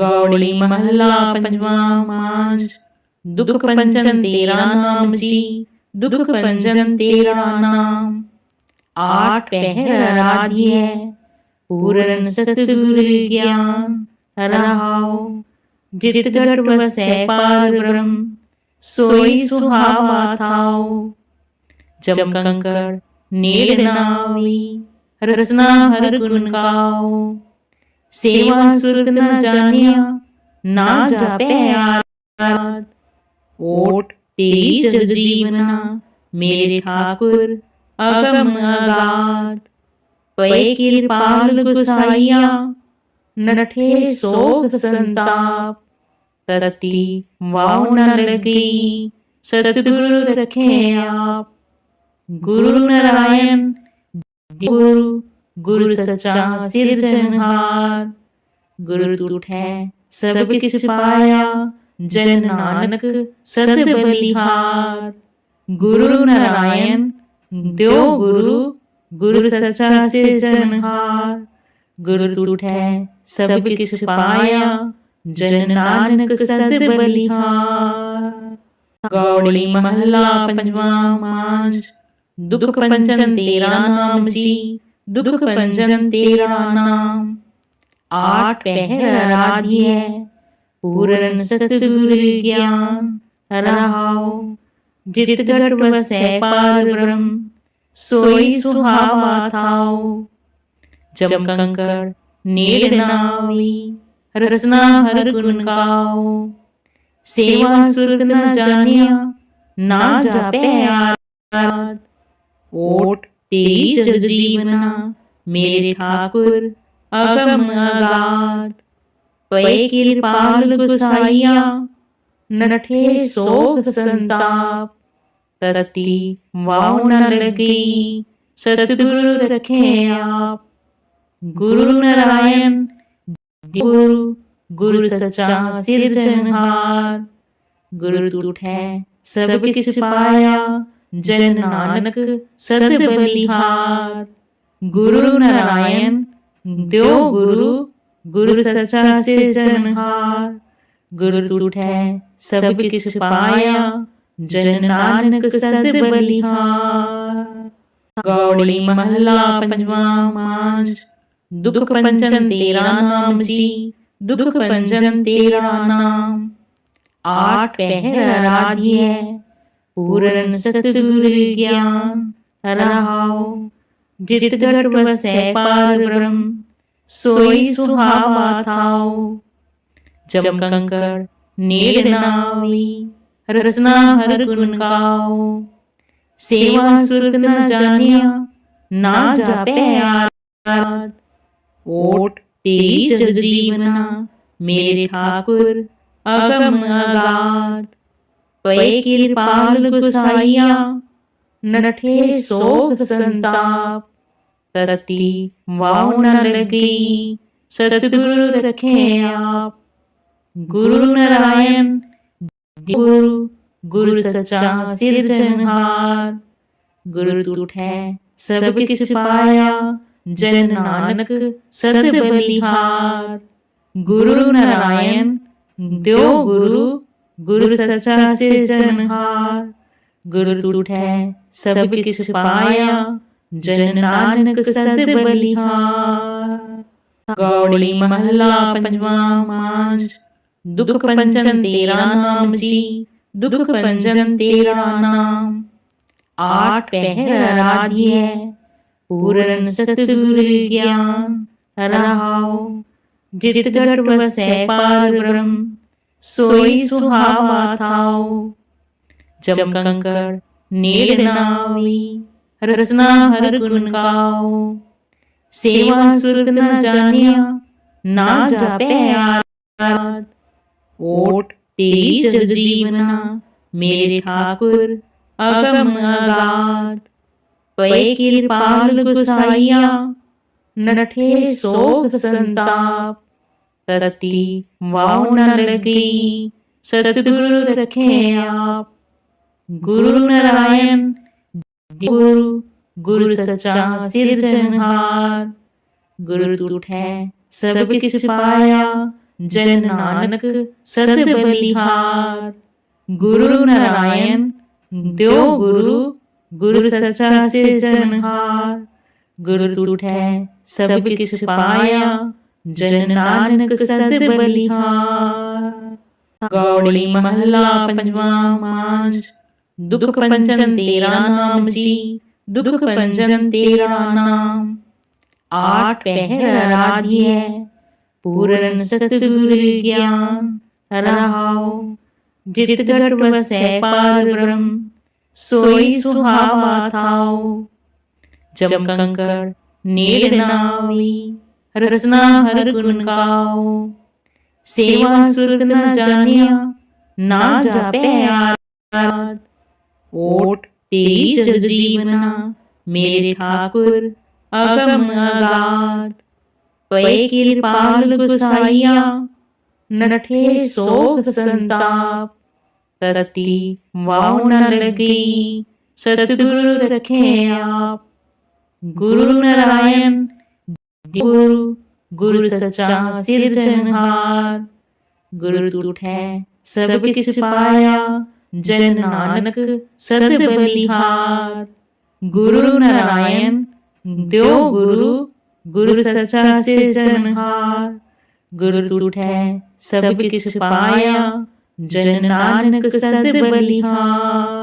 गौड़ी महला पंजवा मांझ। दुख पंचम तेरा नाम जी, दुख पंचम तेरा नाम। आठ पहर आराध्य है पूरन सतगुर ज्ञान। रहाओ, जित घट वसै पार ब्रह्म। सोई सुहावा थाओ। जब कंकर नेड़ नावी। रसना हर गुण गाओ। सेवा सुरत न जानिया, ना जापे आराध। ओट तेरी जग जीवना, मेरे ठाकुर, अगम अगाध। पय कृपाल गुसाइया नठे सोग संताप। तरती वाव न लगी सतगुरु रखे आप। गुरु नारायण गुरु गुरु सचा सिरजनहार गुरु टूठे सब किस पाया। जन नानक सद बलिहार। गुरु नारायण, दो गुरु गुरु सचा सिरजनहार गुरु टूठे सब किस पाया। जन नानक सद बलिहार। गौड़ी महला पंजवा मांझ, दुख पंचम तेरा नाम जी। दुख पंजम तेरा नाम आठ पहर आराध्य है। पूर्ण सतगुरु ज्ञान रहाओ। जितगढ़ व सैपार ब्रह्म, सोई सुहावा थाओ जब कंकर, नील नावी, रसना हर गुण गाओ। सेवा सुरत न जानिया, ना जापे आराध। ओट तेरी जल मेरे ठाकुर, अगम पै नठे संताप। तरती लगी, सतगुरु रखे आप। गुरु नारायण, गुरु गुरु सचा सिर जनहार गुरु सब किस पाया जन नानक सद गुरु नारायण दो गुरु गुरु सचा से जनहार। गुरु टूट है सब किस पाया जन नानक सद गौड़ी महला पंचवा मांझ, दुख पंचन तेरा नाम जी, दुख पंचन तेरा नाम। आठ पहर आराधी है पूरन सतगुरु ज्ञान रहाओ जित घट बसे पार ब्रह्म, सोई सुहावा थाओ जब कंकड़ नील नावी, रसना हर गुण गाओ सेवा सुरत न जानिया, ना जापे आराध। ओट तेरी जगजीवना मेरे ठाकुर, अगम अगाध। त्वयि कृपाल नठे संताप वाव न लगी सतगुरु रखे आप। गुरु नारायण, गुरु गुरु गुरु सब पाया, जन नानक सत बलिहार। गुरु नारायण, द्यो गुरु गुरु सच्चा से जनहार गुरु तू है सब किस पाया। जन नानक सद बलिहार गौड़ी महला पंचवा मांझ। दुख पंचम तेरा नाम जी। दुख पंचम तेरा नाम। आठ पहर आराध्य है। पूरन सतगुर ज्ञान। रहाओ। जित घट वसै पार ब्रह्म। सोई सुहावा थाओ जब कंकड़ नेड़ नावी, रसना हर गुण गाओ सेवा सुरत न जानिया, ना जापे आद ओट तेरी जग जीवना, मेरे ठाकुर, अगम अगाद पै किरपाल कुसाइया नठे सोग संताप। करती वाव न लगी। सतगुरु रखे आप। गुरु नारायण गुरु गुरु सचा सिरजनहार गुरु टूठे सब किस पाया। जन नानक, सद बलिहार। गुरु नारायण, दो गुरु गुरु सचा सिरजनहार गुरु टूठे सब किस पाया। जन नानक सद बलिहार गौड़ी महला पंजवा दुख तेरा नाम जी। दुख पंजन तेरा नाम। आठ आराध्य है। ज्ञान। रहाओ जित पार ब्रह्म। सोई सुहावा थाओ नील नावी। रसना हर गुण गाओ। सेवा सुरत न जानिया, ना जाते आराध। ओट तेरी जग जीवना, मेरे ठाकुर, अगम अगाद पै कृपाल गुसाइया, नठे सोग संताप। करती वाव न लगी सतगुरु रखे आप। गुरु नारायण गुरु गुरु सचा सिरजनहार गुरु तुठे सब किस पाया जन नानक सद बलिहार। गुरु नारायण दो गुरु गुरु सचा सिरजनहार गुरु तुठे सब किस पाया जन नानक सद बलिहार।